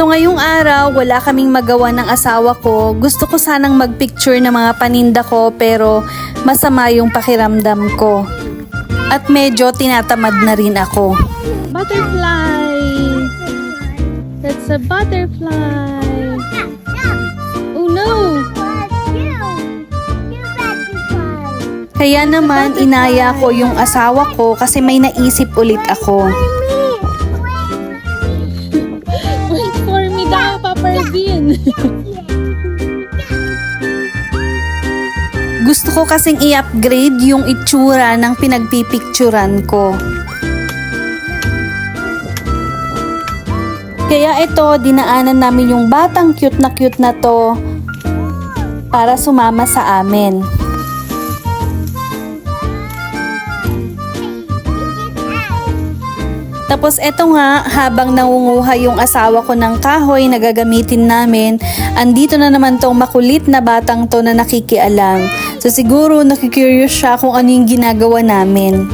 So ngayong araw, wala kaming magawa ng asawa ko. Gusto ko sanang magpicture ng mga paninda ko pero masama yung pakiramdam ko. At medyo tinatamad na rin ako. Butterfly! That's a butterfly! Oh no! Kaya naman inaya ko yung asawa ko kasi may naisip ulit ako. Ervin. Gusto ko kasing i-upgrade yung itsura ng pinagpipicturan ko. Kaya ito, dinaanan namin yung batang cute na cute na to para sumama sa amin. Tapos eto nga, habang nangunguha yung asawa ko ng kahoy na gagamitin namin, andito na naman tong makulit na batang to na nakikialam. So siguro nakikurious siya kung ano yung ginagawa namin.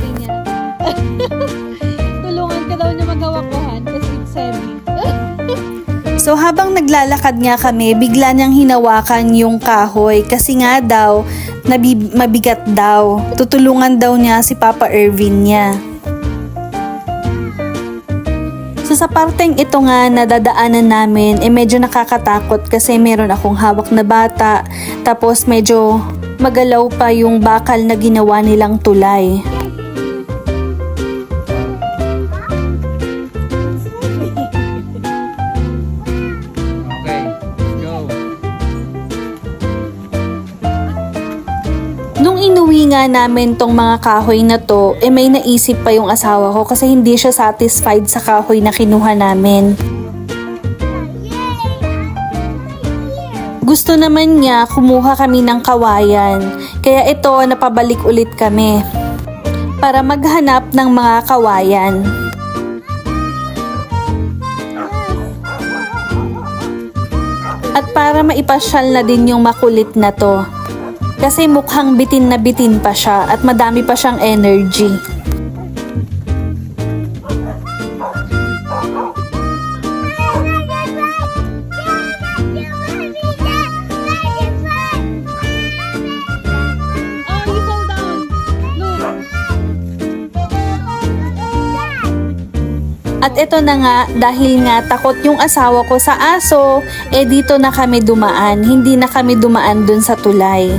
Tulungan ka daw niya magawa ko, Han, kasi it's heavy. So habang naglalakad nga kami, bigla niyang hinawakan yung kahoy kasi nga daw, nabi- mabigat daw. Tutulungan daw niya si Papa Irvin niya. Sa parteng ito nga nadadaanan namin, eh medyo nakakatakot kasi meron akong hawak na bata, tapos medyo magalaw pa yung bakal na ginawa nilang tulay. Inuwi nga namin tong mga kahoy na to, eh may naisip pa yung asawa ko kasi hindi siya satisfied sa kahoy na kinuha namin. Gusto naman niya kumuha kami ng kawayan, kaya ito napabalik ulit kami para maghanap ng mga kawayan. At para maipasyal na din yung makulit na to. Kasi mukhang bitin na bitin pa siya at madami pa siyang energy. At ito na nga, dahil nga takot yung asawa ko sa aso, eh dito na kami dumaan. Hindi na kami dumaan dun sa tulay.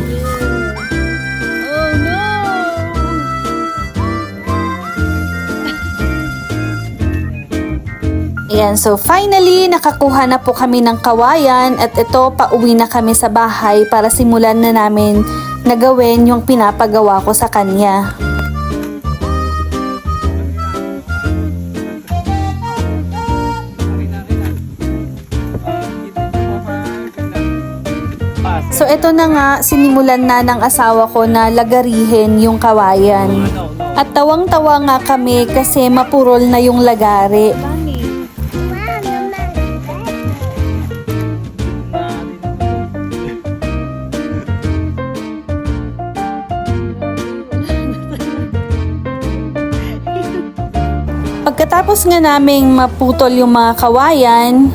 Ayan, so finally, nakakuha na po kami ng kawayan at ito, pauwi na kami sa bahay para simulan na namin na gawin yung pinapagawa ko sa kanya. So ito na nga, sinimulan na ng asawa ko na lagarihin yung kawayan. At tawang-tawa nga kami kasi mapurol na yung lagari. Pagkatapos nga naming maputol yung mga kawayan,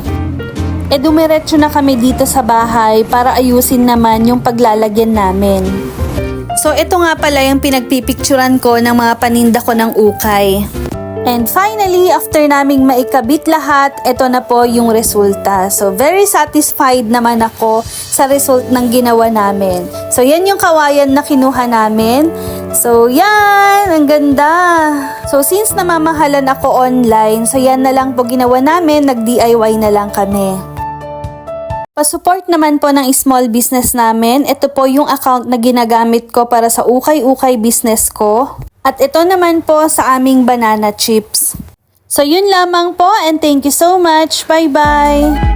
e dumiretso na kami dito sa bahay para ayusin naman yung paglalagyan namin. So ito nga pala yung pinagpipicturan ko ng mga paninda ko ng ukay. And finally, after naming maikabit lahat, ito na po yung resulta. So very satisfied naman ako sa result ng ginawa namin. So yan yung kawayan na kinuha namin. So yan, ang ganda. So since namamahalan ako online, so yan na lang po ginawa namin, nag-DIY na lang kami. Pasupport naman po ng small business namin. Ito po yung account na ginagamit ko para sa ukay-ukay business ko. At ito naman po sa aming banana chips. So yun lamang po and thank you so much. Bye-bye!